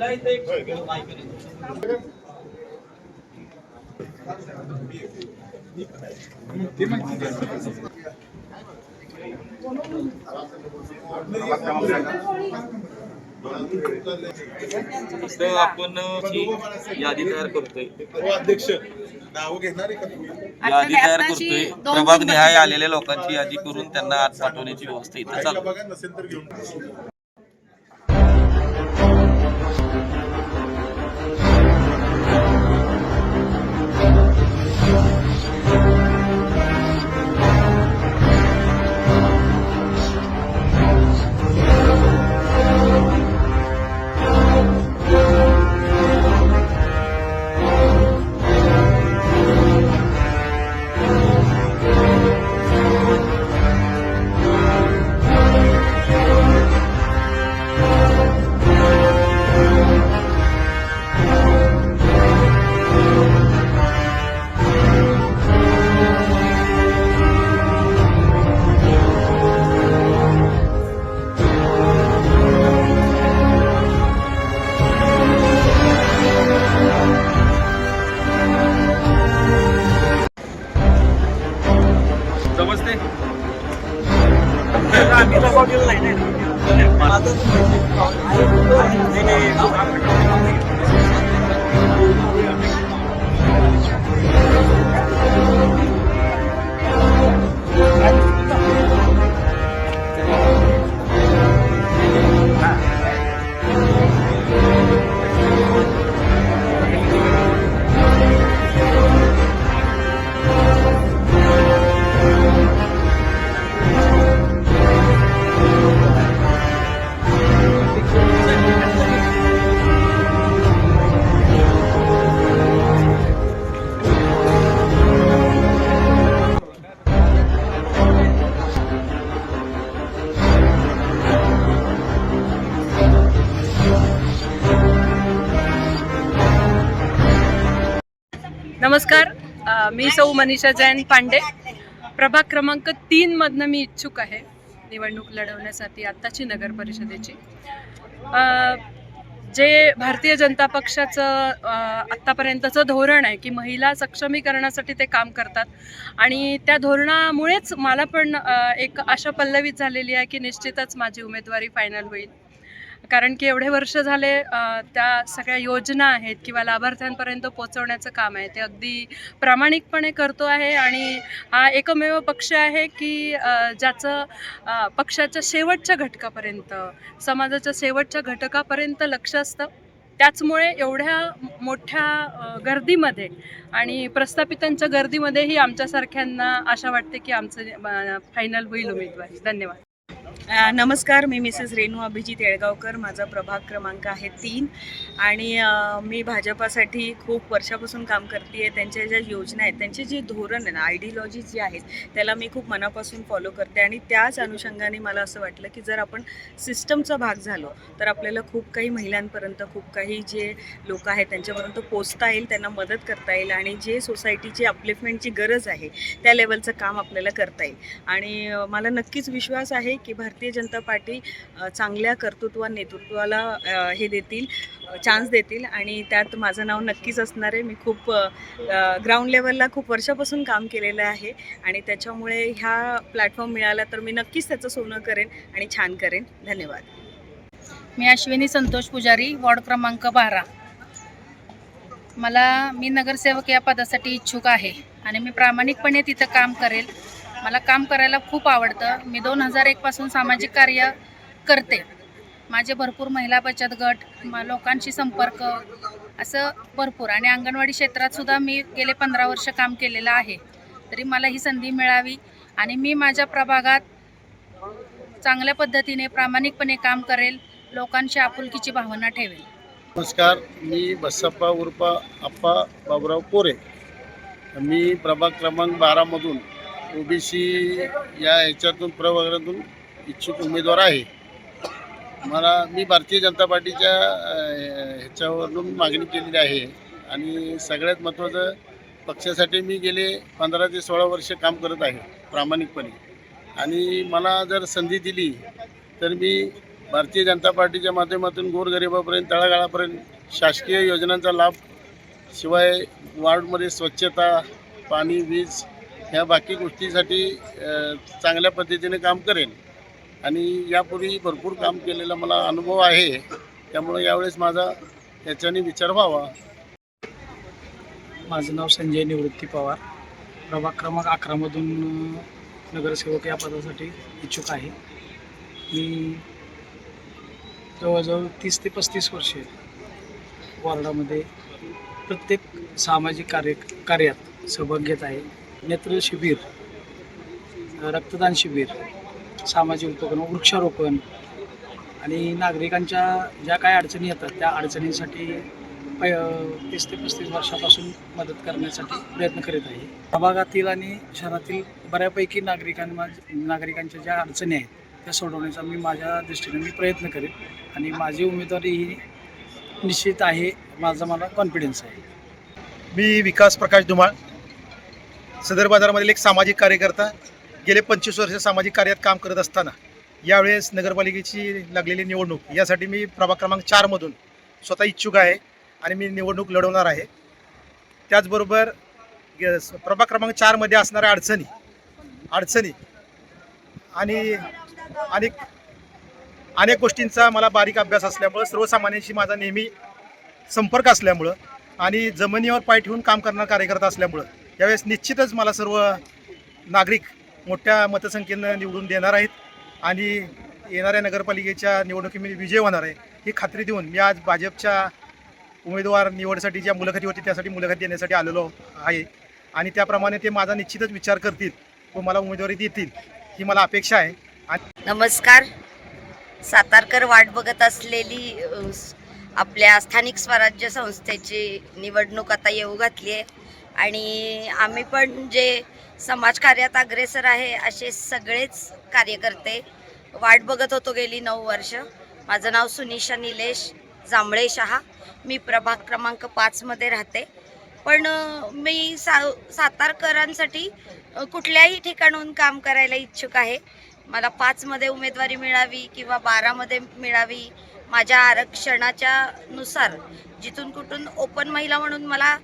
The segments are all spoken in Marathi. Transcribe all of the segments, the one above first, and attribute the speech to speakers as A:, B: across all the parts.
A: महिला इथे
B: आपण यादी तयार करतोय.
C: अध्यक्ष
B: यादी तयार करतोय. प्रभाग निहाय आलेल्या लोकांची यादी करून त्यांना आत पाठवण्याची व्यवस्था इथं चालू.
D: আমি मी सौ मनीषा जैन पांडे. प्रभाग क्रमांक तीन मधनं मी इच्छुक आहे निवडणूक लढवण्यासाठी आत्ताची नगर परिषदेची. जे भारतीय जनता पक्षाचं आत्तापर्यंतचं धोरण आहे की महिला सक्षमीकरणासाठी ते काम करतात आणि त्या धोरणामुळेच मला पण एक आशा पल्लवित झालेली आहे की निश्चितच माझी उमेदवारी फायनल होईल. कारण की एवढे वर्ष झाले त्या सगळ्या योजना आहेत किंवा लाभार्थ्यांपर्यंत पोचवण्याचं काम आहे. ते अगदी प्रामाणिकपणे करतो आहे आणि हा एकमेव पक्ष आहे की ज्याचं पक्षाच्या शेवटच्या घटकापर्यंत समाजाच्या शेवटच्या घटकापर्यंत लक्ष असतं. त्याचमुळे एवढ्या मोठ्या गर्दीमध्ये आणि प्रस्थापितांच्या गर्दीमध्येही आमच्यासारख्यांना आशा वाटते की आमचं फायनल होईल उमेदवारी. धन्यवाद.
E: नमस्कार मी मिसेस रेणू अभिजित येळगावकर. माझा प्रभाग क्रमांक आहे तीन. आणि मी भाजपासाठी खूप वर्षापासून काम करते आहे त्यांच्या ज्या योजना आहेत त्यांचे जे धोरण आहे ना आयडियलॉजी जी आहेत त्याला मी खूप मनापासून फॉलो करते. आणि त्याच अनुषंगाने मला असं वाटलं की जर आपण सिस्टमचा भाग झालो तर आपल्याला खूप काही महिलांपर्यंत खूप काही जे लोक आहेत त्यांच्यापर्यंत पोचता येईल त्यांना मदत करता येईल आणि जे सोसायटीची अपलिफ्टमेंटची गरज आहे त्या लेवलचं काम आपल्याला करता येईल. आणि मला नक्कीच विश्वास आहे की भारतीय जनता पार्टी चांगल्या कर्तृत्वा नेतृत्वाला हे देतील चान्स देतील आणि त्यात माझं नाव नक्कीच असणार आहे. मी खूप ग्राउंड लेवलला खूप वर्षापासून काम केलेलं आहे आणि त्याच्यामुळे ह्या प्लॅटफॉर्म मिळाला तर मी नक्कीच त्याचं सोनं करेन आणि छान करेन. धन्यवाद.
F: मी अश्विनी संतोष पुजारी वॉर्ड क्रमांक बारा. मला मी नगरसेवक या पदासाठी इच्छुक आहे आणि मी प्रामाणिकपणे तिथं काम करेल. मला काम करायला खूप आवडतं. मी दोन हजार एकपासून सामाजिक कार्य करते. माझे भरपूर महिला बचत गट म- लोकांशी संपर्क असं भरपूर. आणि अंगणवाडी क्षेत्रातसुद्धा मी गेले पंधरा वर्ष काम केलेलं आहे. तरी मला ही संधी मिळावी आणि मी माझ्या प्रभागात चांगल्या पद्धतीने प्रामाणिकपणे काम करेल लोकांशी आपुलकीची भावना ठेवेल.
G: नमस्कार. मी बसप्पा उर्फ आप्पा बाबुराव कोरे. मी प्रभाग क्रमांक बारामधून ओबीसी या ह्याच्यातून प्रवर्गातून इच्छुक उमेदवार आहे. मला मी भारतीय जनता पार्टीच्या ह्याच्यावरून मागणी केलेली आहे. आणि सगळ्यात महत्त्वाचं पक्षासाठी मी गेले पंधरा ते सोळा वर्ष काम करत आहे प्रामाणिकपणे. आणि मला जर संधी दिली तर मी भारतीय जनता पार्टीच्या माध्यमातून गोरगरिबापर्यंत तळागाळापर्यंत शासकीय योजनांचा लाभ शिवाय वार्डमध्ये स्वच्छता पाणी वीज ह्या बाकी गोष्टीसाठी चांगल्या पद्धतीने काम करेन. आणि यापूर्वी भरपूर काम केलेला मला अनुभव आहे. त्यामुळे यावेळेस माझा याच्याने विचार व्हावा.
H: माझं नाव संजय निवृत्ती पवार. प्रभाग क्रमांक अकरामधून नगरसेवक या पदासाठी इच्छुक आहे. मी जवळजवळ तीस ते पस्तीस वर्षे वॉर्डामध्ये प्रत्येक सामाजिक कार्य कार्यात सहभाग घेत आहे. नेत्र शिबिर रक्तदान शिबिर सामाजिक उपक्रम वृक्षारोपण आणि नागरिकांच्या ज्या काय अडचणी येतात त्या अडचणींसाठी प तीस ते पस्तीस वर्षापासून मदत करण्यासाठी प्रयत्न करीत आहे. प्रभागातील आणि शहरातील बऱ्यापैकी नागरिकांना नागरिकांच्या ज्या अडचणी आहेत त्या सोडवण्याचा मी माझ्या दृष्टीने मी प्रयत्न करेन आणि माझी उमेदवारी ही निश्चित आहे माझा मला कॉन्फिडन्स आहे.
I: मी विकास प्रकाश धुमाळ. सदर बाजारामधील एक सामाजिक कार्यकर्ता गेले पंचवीस वर्ष सामाजिक कार्यात काम करत असताना यावेळेस नगरपालिकेची लागलेली निवडणूक यासाठी मी प्रभाग क्रमांक चारमधून स्वतः इच्छुक आहे आणि मी निवडणूक लढवणार आहे. त्याचबरोबर प्रभाग क्रमांक चारमध्ये असणाऱ्या अडचणी अडचणी आणि अनेक अनेक गोष्टींचा मला बारीक अभ्यास असल्यामुळं सर्वसामान्यांशी माझा नेहमी संपर्क असल्यामुळं आणि जमिनीवर पाय ठेवून काम करणारा कार्यकर्ता असल्यामुळं यावेळेस निश्चितच मला सर्व नागरिक मोठ्या मतसंख्येनं निवडून देणार आहेत आणि येणाऱ्या नगरपालिकेच्या निवडणुकीमध्ये विजय होणार आहे ही खात्री देऊन मी आज भाजपच्या उमेदवार निवडीसाठी ज्या मुलाखती होती त्यासाठी मुलाखत देण्यासाठी आलेलो आहे. आणि त्याप्रमाणे ते माझा निश्चितच विचार करतील व मला उमेदवारी देतील ही मला अपेक्षा आहे.
J: नमस्कार. सातारकर वाट बघत असलेली आपल्या स्थानिक स्वराज्य संस्थेची निवडणूक आता येऊ घातली आहे. आणि आम्ही पण जे समाजकार्यात अग्रेसर आहे असे सगळेच कार्यकर्ते वाट बघत होतो गेली नऊ वर्ष. माझं नाव सुनिशा निलेश जांभळे शहा. मी प्रभाग क्रमांक पाचमध्ये राहते. पण मी सा सातारकरांसाठी कुठल्याही ठिकाणून काम करायला इच्छुक आहे. मला पाचमध्ये उमेदवारी मिळावी किंवा बारामध्ये मिळावी माझ्या आरक्षणाच्या नुसार जिथून कुठून ओपन महिला म्हणून मला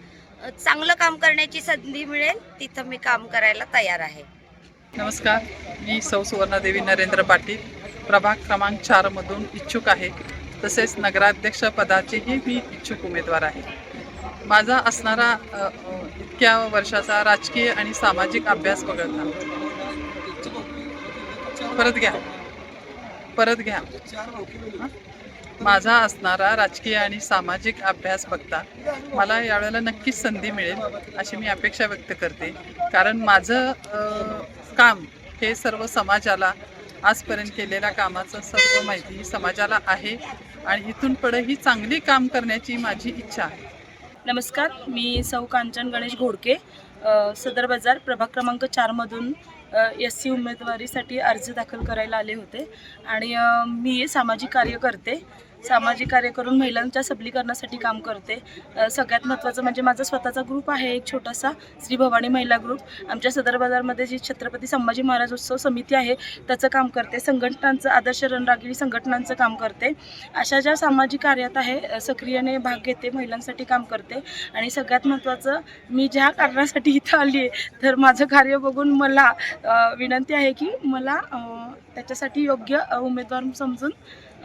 J: चांगलं काम करण्याची संधी मिळेल तिथं मी काम करायला तयार आहे.
H: नमस्कार मी सौ सुवर्णादेवी नरेंद्र पाटील. प्रभाग क्रमांक चारमधून इच्छुक आहे. तसेच नगराध्यक्ष पदाचीही मी इच्छुक उमेदवार आहे. माझा असणारा इतक्या वर्षाचा राजकीय आणि सामाजिक अभ्यास वगळता. परत घ्या. परत घ्या. माझा असणारा राजकीय आणि सामाजिक अभ्यास बघता मला यावेळेला नक्कीच संधी मिळेल अशी मी अपेक्षा व्यक्त करते. कारण माझं काम हे सर्व समाजाला आजपर्यंत केलेल्या कामाचं सर्व माहिती समाजाला आहे आणि इथून पुढे ही चांगली काम करण्याची माझी इच्छा आहे.
E: नमस्कार मी सौ कांचन गणेश घोडके सदर बाजार प्रभाग क्रमांक चारमधून एस सी उमेदवारीसाठी अर्ज दाखल करायला आले होते. आणि मी सामाजिक कार्य करते सामाजिक कार्य करून महिलांच्या सबलीकरणासाठी काम करते. सगळ्यात महत्त्वाचं म्हणजे माझा स्वतःचा ग्रुप आहे एक छोटासा श्री भवानी महिला ग्रुप आमच्या सदर बाजारमध्ये जी छत्रपती संभाजी महाराज उत्सव समिती आहे त्याचं काम करते. संघटनांचं आदर्श रणरागिणी संघटनांचं काम करते. अशा ज्या सामाजिक कार्यात आहे सक्रियने भाग घेते महिलांसाठी काम करते. आणि सगळ्यात महत्त्वाचं मी ज्या कारणासाठी इथं आली आहे तर माझं कार्य बघून मला विनंती आहे की मला त्याच्यासाठी योग्य उमेदवार समजून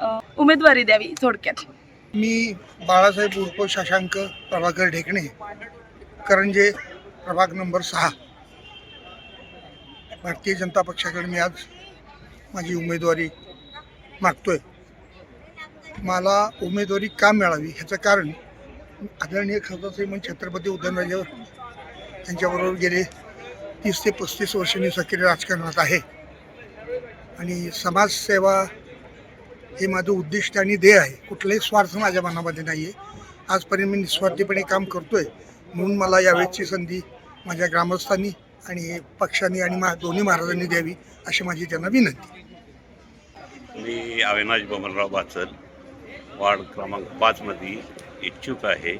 E: उमेदवारी द्यावी थोडक्यात.
I: मी बाळासाहेब उर्फ शशांक प्रभाकर ढेकणे करंजे प्रभाग नंबर सहा. भारतीय जनता पक्षाकडे मी आज माझी उमेदवारी मागतोय. मला उमेदवारी का मिळावी ह्याचं कारण आदरणीय खासदार श्रीमंत छत्रपती उदयनराजे यांच्याबरोबर गेले तीस ते पस्तीस वर्ष मी सक्रिय राजकारणात आहे. आणि समाजसेवा
K: हे माझं उद्दिष्ट आणि ध्येय आहे. कुठलाही स्वार्थ माझ्या मनामध्ये नाही आहे आजपर्यंत मी निस्वार्थीपणे काम करतो आहे म्हणून मला यावेळेची संधी माझ्या ग्रामस्थांनी आणि पक्षांनी आणि मा दोन्ही महाराजांनी द्यावी अशी माझी त्यांना विनंती.
L: मी अविनाश बमनराव बाचल वार्ड क्रमांक पाचमध्ये इच्छुक आहे.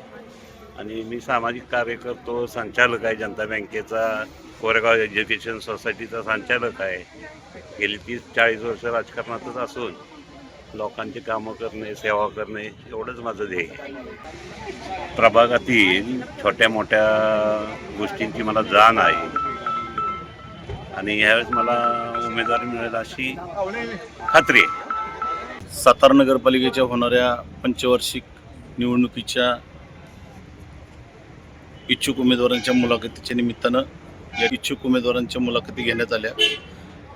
L: आणि मी सामाजिक कार्य करतो संचालक आहे जनता बँकेचा कोरेगाव एज्युकेशन सोसायटीचा संचालक आहे. गेली तीस चाळीस वर्ष राजकारणातच असून लोकांची कामं करणे सेवा करणे एवढंच माझं ध्येय. आहे प्रभागातील छोट्या मोठ्या गोष्टींची मला जाण आहे. आणि ह्यावेळेस मला उमेदवारी मिळेल अशी खात्री आहे.
M: सातारा नगरपालिकेच्या होणाऱ्या पंचवार्षिक निवडणुकीच्या इच्छुक उमेदवारांच्या मुलाखतीच्या निमित्तानं या इच्छुक उमेदवारांच्या मुलाखती घेण्यात आल्या.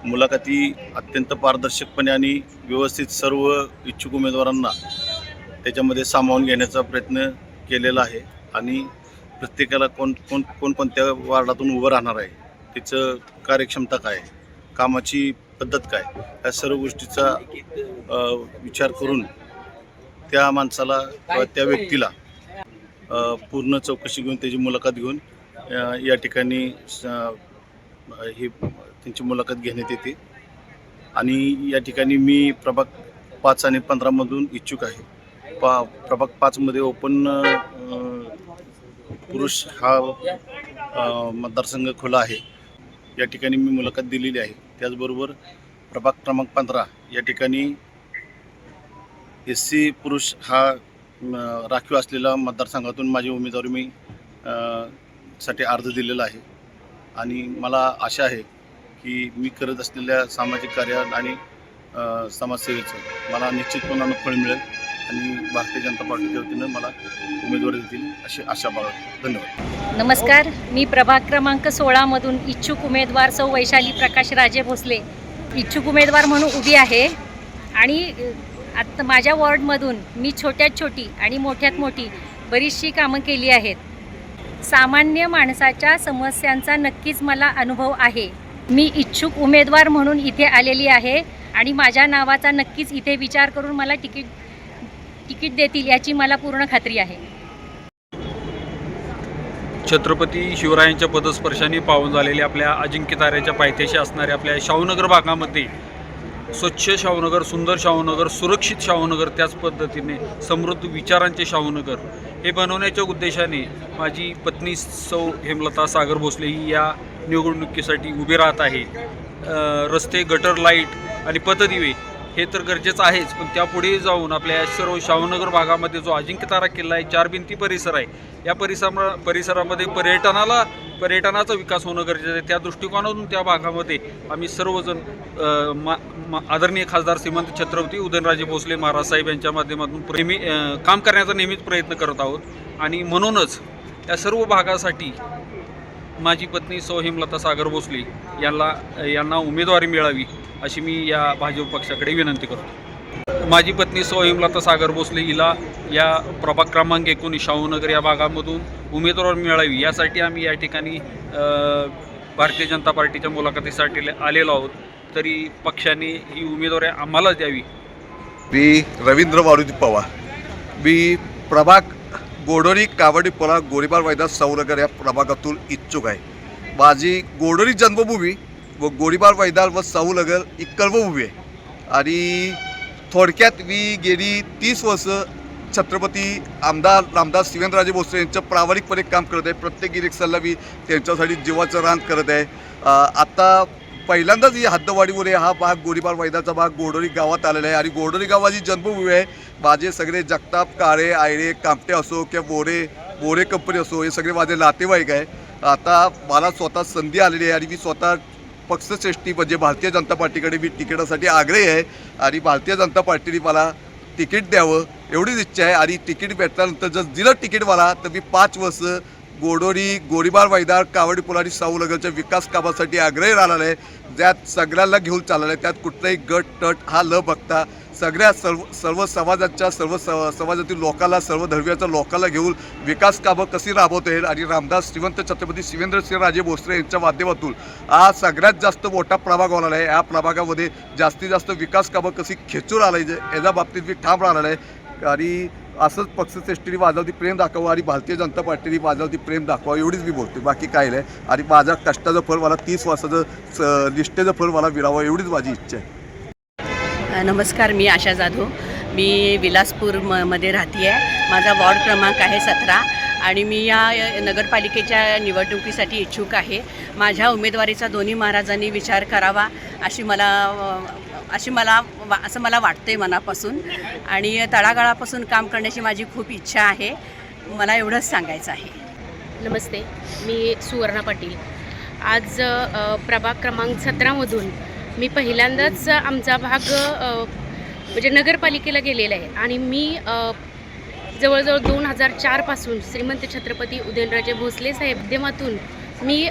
M: मुलाखती अत्यंत पारदर्शकपणे आणि व्यवस्थित सर्व इच्छुक उमेदवारांना त्याच्यामध्ये सामावून घेण्याचा प्रयत्न केलेला आहे. आणि प्रत्येकाला कोण कोण कोणकोणत्या वार्डातून उभं राहणार आहे त्याचं कार्यक्षमता काय कामाची पद्धत काय या सर्व गोष्टीचा विचार करून त्या माणसाला किंवा त्या व्यक्तीला पूर्ण चौकशी घेऊन त्याची मुलाखत घेऊन या ठिकाणी स- ही त्यांची मुलाखत घेण्यात येते. आणि या ठिकाणी मी प्रभाग पाच आणि पंधरामधून इच्छुक आहे. पा प्रभाग पाचमध्ये ओपन पुरुष हा मतदारसंघ खुला आहे. या ठिकाणी मी मुलाखत दिलेली आहे. त्याचबरोबर प्रभाग क्रमांक पंधरा या ठिकाणी एस सी पुरुष हा राखीव असलेला मतदारसंघातून माझी उमेदवारी मी साठी अर्ज दिलेला आहे. आणि मला आशा आहे की मी करत असलेल्या सामाजिक कार्य आणि समाजसेवेचं मला निश्चितपणानं फळ मिळेल आणि भारतीय जनता पार्टीच्या वतीनं मला उमेदवारी देतील अशी आशा बाळगतो. धन्यवाद.
N: नमस्कार. मी प्रभाग क्रमांक सोळामधून इच्छुक उमेदवार सौ वैशाली प्रकाश राजे भोसले. इच्छुक उमेदवार म्हणून उभी आहे आणि आत्ता माझ्या वॉर्डमधून मी छोट्यात छोटी आणि मोठ्यात मोठी बरीचशी कामं केली आहेत. सामान्य माणसाच्या समस्यांचा नक्कीच मला अनुभव आहे. मी इच्छुक उमेदवार म्हणून इथे आलेली आहे आणि माझ्या नावाचा नक्कीच इथे विचार करून मला तिकीट तिकीट देतील याची मला पूर्ण खात्री आहे.
O: छत्रपती शिवरायांच्या पदस्पर्शाने पाहून झालेल्या आपल्या अजिंक्य ताऱ्याच्या पायथ्याशी असणाऱ्या आपल्या शाहूनगर भागामध्ये स्वच्छ शाहूनगर सुंदर शाहूनगर सुरक्षित शाहूनगर त्याच पद्धतीने समृद्ध विचारांचे शाहूनगर हे बनवण्याच्या उद्देशाने माझी पत्नी सौ हेमलता सागर भोसले ही या निवडणुकीसाठी उभे राहत आहे. रस्ते गटर लाइट आणि पथदिवे हे तर गरजेचं आहेच पण त्यापुढे जाऊन आपल्या सर्व शाहूनगर भागामध्ये जो अजिंक्यतारा किल्ला आहे चार भिंती परिसर आहे या परिसरा परिसरामध्ये पर्यटनाला पर्यटनाचा विकास होणं गरजेचं आहे. त्या दृष्टिकोनातून त्या भागामध्ये आम्ही सर्वजण मा मा- आदरणीय खासदार श्रीमंत छत्रपती उदयनराजे भोसले महाराज साहेब यांच्या माध्यमातून नेहमी काम करण्याचा नेहमीच प्रयत्न करत आहोत. आणि म्हणूनच या सर्व भागासाठी माझी पत्नी सौ हेमलता सागर भोसले यांना यांना उमेदवारी मिळावी अशी मी या भाजप पक्षाकडे विनंती करतो. माझी पत्नी सौ हेमलता सागर भोसले हिला या प्रभाग क्रमांक एकोणीस शाहूनगर या भागामधून उमेदवार मिळावी यासाठी आम्ही या ठिकाणी भारतीय जनता पार्टीच्या मुलाखतीसाठी आलेलो आहोत. तरी पक्षाने ही उमेदवारी आम्हालाच द्यावी.
P: मी रवींद्र मारुती पवार. मी प्रभाग गोडोरी कावडीपोळा गोरीबार मैदान सौरगर या प्रभागातून इच्छुक आहे. माझी गोडोरी जन्मभूमी व गोळीबार मैदान व सौनगर ही कर्मभूमी आहे. आणि थोडक्यात मी गेली तीस वर्ष छत्रपती आमदार रामदास शिवेंद्रराजे भोसले यांचं प्रामाणिकपणे काम करत आहे. प्रत्येक इलेक्शनला मी त्यांच्यासाठी जीवाचं रान करत आहे. आत्ता आता पहिल्यांदाच ही हद्दवाडीमुळे हा भाग गोळीबार मैदानाचा भाग गोडोरी गावात आलेला आहे. आणि गोडोरी गावाची जन्मभूमी आहे. माझे सगळे जगताप काळे आयरे कामटे असो किंवा बोरे बोरे कंपनी असो हे सगळे माझे नातेवाईक आहे. आता मला स्वतः संधी आलेली आहे आणि मी स्वतः पक्षश्रेष्ठी म्हणजे भारतीय जनता पार्टीकडे मी तिकिटासाठी आग्रही आहे. आणि भारतीय जनता पार्टीने मला तिकीट द्यावं एवढीच इच्छा आहे. आणि तिकीट भेटल्यानंतर जर दिलं तिकीट मला तर मी पाच वर्ष गोडोरी गोळीबार मैदान कावडी पुल आणि साऊनगरच्या विकास कामासाठी आग्रही राहणार आहे ज्यात सगळ्यांना घेऊन चालणार आहे त्यात कुठलाही गट तट हा न बघता सगळ्या सर्व सर्व समाजाच्या सर्व स- समाजातील लोकांना सर्व धर्मीयाच्या लोकांना घेऊन विकास कामं कशी राबवता येईल? आणि रामदास श्रीमंत छत्रपती शिवेंद्रसिंहराजे भोसले यांच्या माध्यमातून हा सगळ्यात जास्त मोठा प्रभाग होणार आहे. या प्रभागामध्ये जास्तीत जास्त विकास कामं कशी खेचून आणायचे? याच्या बाबतीत मी ठाम राहणार आहे. आणि असंच पक्षश्रेष्ठीने वाजवती प्रेम दाखवावं आणि भारतीय जनता पार्टीने वाजवती प्रेम दाखवा एवढीच मी बोलतो बाकी काय नाही. आणि माझा कष्टाचं फळ मला तीस वर्षाचं स- निष्ठेचं फळ मला मिळावं एवढीच माझी इच्छा आहे.
Q: नमस्कार मी आशा जाधव. मी विलासपूर म मध्ये राहते आहे माझा वॉर्ड क्रमांक आहे सतरा आणि मी या नगरपालिकेच्या निवडणुकीसाठी इच्छुक आहे. माझ्या उमेदवारीचा दोन्ही महाराजांनी विचार करावा अशी मला अशी मला वा असं मला वाटतं आहे मनापासून. आणि तळागाळापासून काम करण्याची माझी खूप इच्छा आहे. मला एवढंच सांगायचं आहे.
R: नमस्ते मी सुवर्णा पाटील. आज प्रभाग क्रमांक सतरामधून मी पहिल्यांदाच आमचा भाग म्हणजे नगरपालिकेला गेलेला आहे. आणि मी जवळजवळ दोन हजार चारपासून श्रीमंत छत्रपती उदयनराजे भोसले साहेब माध्यमातून मी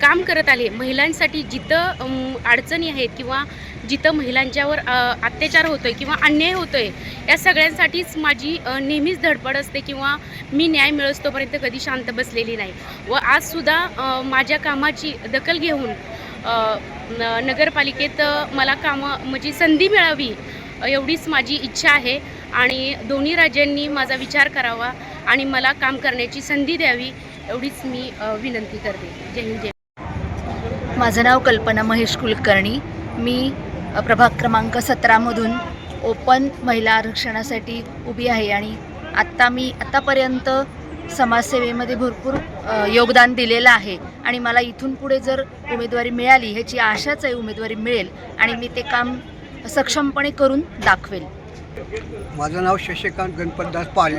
R: काम करत आले. महिलांसाठी जिथं अडचणी आहेत किंवा जिथं महिलांच्यावर अत्याचार अत्याचार होतोय किंवा अन्याय होतोय या सगळ्यांसाठीच माझी नेहमीच धडपड असते किंवा मी न्याय मिळवतोपर्यंत कधी शांत बसलेली नाही. व आजसुद्धा माझ्या कामाची दखल घेऊन न- नगरपालिकेत मला कामं म्हणजे संधी मिळावी एवढीच माझी इच्छा आहे. आणि दोन्ही राज्यांनी माझा विचार करावा आणि मला काम करण्याची संधी द्यावी. एवढीच मी विनंती करते. जय हिंद जय
S: माझं नाव कल्पना महेश कुलकर्णी. मी प्रभाग क्रमांक सतरामधून ओपन महिला आरक्षणासाठी उभी आहे आणि आत्ता मी आत्तापर्यंत समाजसेवेमध्ये भरपूर योगदान दिलेलं आहे आणि मला इथून पुढे जर उमेदवारी मिळाली ह्याची आशाच आहे उमेदवारी मिळेल आणि मी ते काम सक्षमपणे करून दाखवेल.
K: माझं नाव शशिकांत गणपतदास पाल.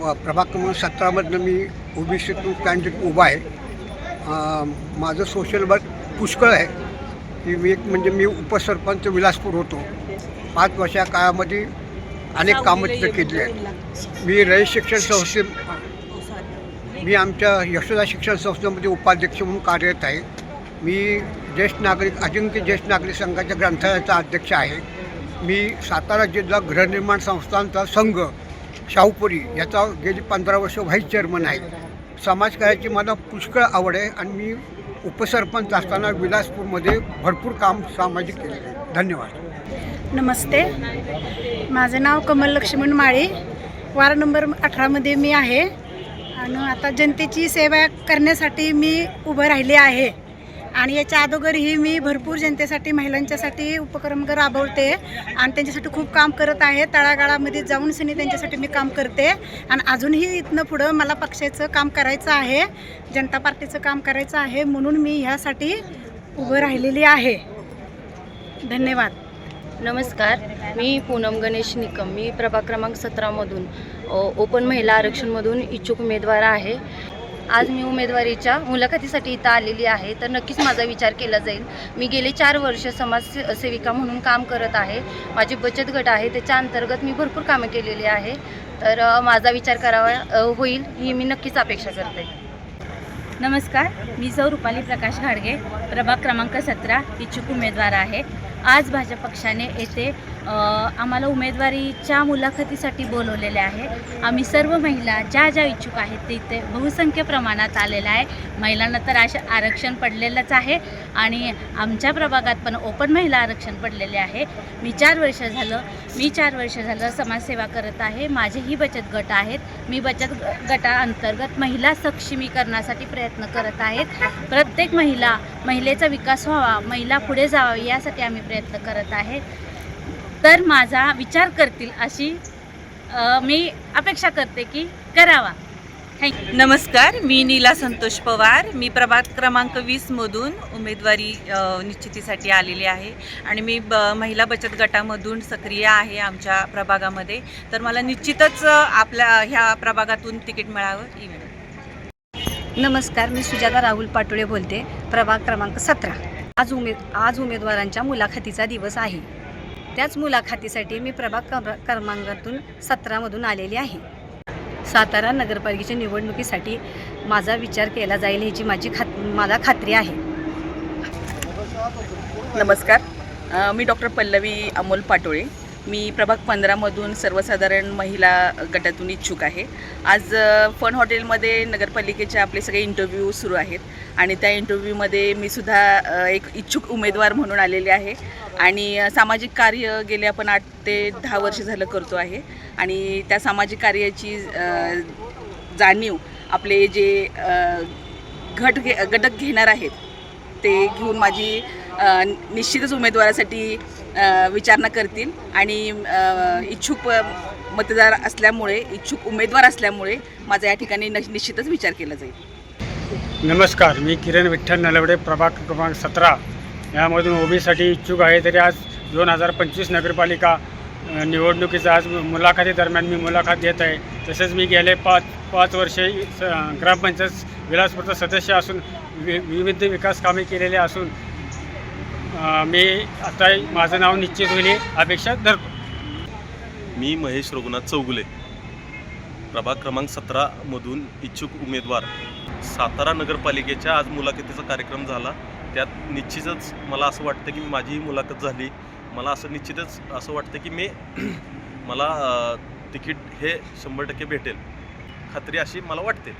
K: प्रभाग क्रमांक सतरामधनं मी ओबीसीतून कॅन्डिडेट उभा आहे. माझं सोशल वर्क पुष्कळ आहे. की मी एक म्हणजे मी उपसरपंच विलासपूर होतो. पाच वर्षा काळामध्ये अनेक कामं तिथं केली आहेत. मी रयत शिक्षण संस्थे मी आमच्या यशोदा शिक्षण संस्थेमध्ये उपाध्यक्ष म्हणून कार्यरत आहे. मी ज्येष्ठ नागरिक अजिंक्य ज्येष्ठ नागरिक संघाच्या ग्रंथालयाचा अध्यक्ष आहे. मी सातारा जिल्हा गृहनिर्माण संस्थांचा संघ शाहूपुरी याचा गेली पंधरा वर्ष व्हाईस चेअरमन आहे. समाजकार्याची मला पुष्कळ आवड आहे आणि मी उपसरपंच असताना विलासपूरमध्ये भरपूर काम सामाजिक केले धन्यवाद.
S: नमस्ते. माझं नाव कमल लक्ष्मण माळे. वार्ड नंबर अठरामध्ये मी आहे. आणि आता जनतेची सेवा करण्यासाठी मी उभं राहिले आहे. आणि याच्या अगोदरही मी भरपूर जनतेसाठी महिलांच्यासाठी उपक्रम राबवते आणि त्यांच्यासाठी खूप काम करत आहे. तळागाळामध्ये जाऊन सनी त्यांच्यासाठी मी काम करते. आणि अजूनही इथनं पुढं मला पक्षाचं काम करायचं आहे जनता पार्टीचं काम करायचं आहे म्हणून मी ह्यासाठी उभं राहिलेली आहे. धन्यवाद.
R: नमस्कार. मी पूनम गणेश निकम. मी प्रभाग क्रमांक सतरामधून ओपन महिला आरक्षणमधून इच्छुक उमेदवार आहे. आज मी उमेदवारीच्या मुलाखतीसाठी इथं आलेली आहे. तर नक्कीच माझा विचार केला जाईल. मी गेले चार वर्ष समाज से- सेविका म्हणून काम करत आहे. माझे बचत गट आहे. त्याच्या अंतर्गत मी भरपूर कामं केलेली आहे. तर माझा विचार करावा होईल ही मी नक्कीच अपेक्षा करते.
S: नमस्कार. मी सौ रुपाली प्रकाश घाडगे प्रभाग क्रमांक सतरा इच्छुक उमेदवार आहे. आज भाजप पक्षाने येथे आम्हाला उमेदवारीच्या मुलाखतीसाठी बोलवलेले आहे. आम्ही सर्व महिला ज्या ज्या इच्छुक आहेत ते इथे बहुसंख्य प्रमाणात आलेल्या आहे. महिलांना तर अशा आरक्षण पडलेलंच आहे आणि आमच्या प्रभागात पण ओपन महिला आरक्षण पडलेले आहे. मी चार वर्ष झालं मी चार वर्ष झालं समाजसेवा करत आहे. माझेही बचत गट आहेत. मी बचत गटाअंतर्गत महिला सक्षमीकरणासाठी प्रयत्न करत आहेत. प्रत्येक महिला महिलेचा विकास व्हावा महिला पुढे जावावी यासाठी आम्ही प्रयत्न करत आहे. तर माझा विचार करतील अशी मी अपेक्षा करते की करावा. थँक्यू
Q: नमस्कार मी नीला संतोष पवार. मी प्रभाग क्रमांक वीसमधून उमेदवारी निश्चितीसाठी आलेली आहे आणि मी ब महिला बचत गटामधून सक्रिय आहे आमच्या प्रभागामध्ये. तर मला निश्चितच आपल्या ह्या प्रभागातून तिकीट मिळावं ही विनंती.
T: नमस्कार मी सुजाता राहुल पाटोळे बोलते. प्रभाग क्रमांक सतरा. आज उमेद आज उमेदवारांच्या मुलाखतीचा दिवस आहे. त्याच मुलाखतीसाठी मी प्रभाग क्रमांकातून सतरामधून आलेली आहे. सातारा नगरपालिकेच्या निवडणुकीसाठी माझा विचार केला जाईल ह्याची माझी खात मला खात्री आहे.
Q: नमस्कार.
U: मी डॉक्टर पल्लवी अमोल पाटोळे. मी प्रभाग पंधरामधून सर्वसाधारण महिला गटातून इच्छुक आहे. आज फन हॉटेलमध्ये नगरपालिकेचे आपले सगळे इंटरव्ह्यू सुरू आहेत आणि त्या इंटरव्ह्यूमध्ये मी सुद्धा एक इच्छुक उमेदवार म्हणून आलेले आहे. आणि सामाजिक कार्य गेले आपण आठ ते दहा वर्ष झालं करतो आहे. आणि त्या सामाजिक कार्याची जाणीव आपले जे घट घे घटक घेणार आहेत ते घेऊन माझी निश्चितच उमेदवारासाठी विचारणा करतील आणि इच्छुक मतदार असल्यामुळे इच्छुक उमेदवार असल्यामुळे माझा या ठिकाणी निश्चितच विचार केला जाईल.
V: नमस्कार मी किरण विठ्ठल नलवडे प्रभाग क्रमांक सतरा. यामधून ओबीसाठी इच्छुक आहे तरी आज दोन हजार पंचवीस नगरपालिका निवडणुकीचा आज मुलाखतीदरम्यान मी मुलाखत देत आहे. तसेच मी गेले पाच पाच वर्षे स- ग्रामपंचायत विलासपूरचा सदस्य असून वि विविध विकास कामे केलेले असून मी आता माझं नाव निश्चित होईल अपेक्षा धरतो.
W: मी महेश रघुनाथ चौगुले. प्रभाग क्रमांक सतरामधून इच्छुक उमेदवार. सातारा नगरपालिकेच्या आज मुलाखतीचा कार्यक्रम झाला. त्यात निश्चितच मला असं वाटतं की माझी ही मुलाखत झाली. मला असं निश्चितच असं वाटतं की मी मला तिकीट हे शंभर टक्के भेटेल. खात्री अशी मला वाटते.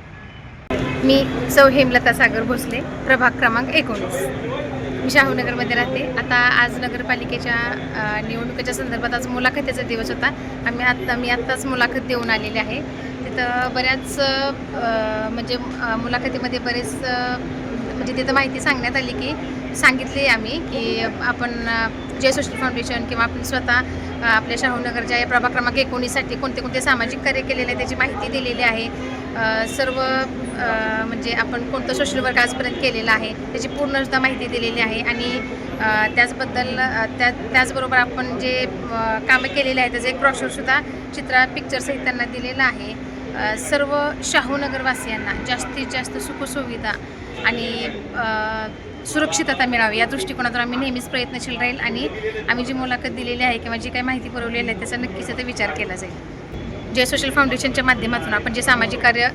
N: मी सौ हेमलता सागर भोसले प्रभाग क्रमांक एकोणीस. मी शाहूनगरमध्ये राहते. आता आज नगरपालिकेच्या निवडणुकीच्या संदर्भात आज मुलाखतीचा दिवस होता. आम्ही आत्ता मी आत्ताच मुलाखत देऊन आलेली आहे. तिथं बऱ्याच म्हणजे मुलाखतीमध्ये बरेच म्हणजे तिथं माहिती सांगण्यात आली की सांगितली आम्ही की आपण जय सोशल फाउंडेशन किंवा आपण स्वतः आपल्या शाहूनगरच्या या प्रभाग क्रमांक एकोणीससाठी कोणते कोणते सामाजिक कार्य केलेले आहे त्याची माहिती दिलेली आहे. सर्व म्हणजे आपण कोणतं सोशल वर्क आजपर्यंत केलेलं आहे त्याची पूर्णसुद्धा माहिती दिलेली आहे आणि त्याचबद्दल त्या त्याचबरोबर आपण जे कामं केलेले आहेत त्याचं एक ब्रॉशरसुद्धा चित्रा पिक्चरसहित त्यांना दिलेलं आहे. सर्व शाहूनगरवासियांना जास्तीत जास्त सुखसुविधा आणि सुरक्षितता मिळावी या दृष्टिकोनातून आम्ही नेहमीच प्रयत्नशील राहील आणि आम्ही जी मुलाखत दिलेली आहे किंवा जी काही माहिती पुरवलेली आहे त्याचा नक्कीच आता विचार केला जाईल. जे सोशल फाउंडेशनच्या माध्यमातून आपण जे सामाजिक कार्य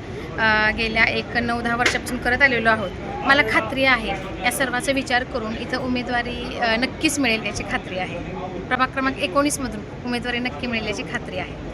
N: गेल्या एक नऊ दहा वर्षापासून करत आलेलो आहोत मला खात्री आहे. या सर्वाचा विचार करून इथं उमेदवारी नक्कीच मिळेल याची खात्री आहे. प्रभाग क्रमांक एकोणीसमधून उमेदवारी नक्की मिळेल याची खात्री आहे.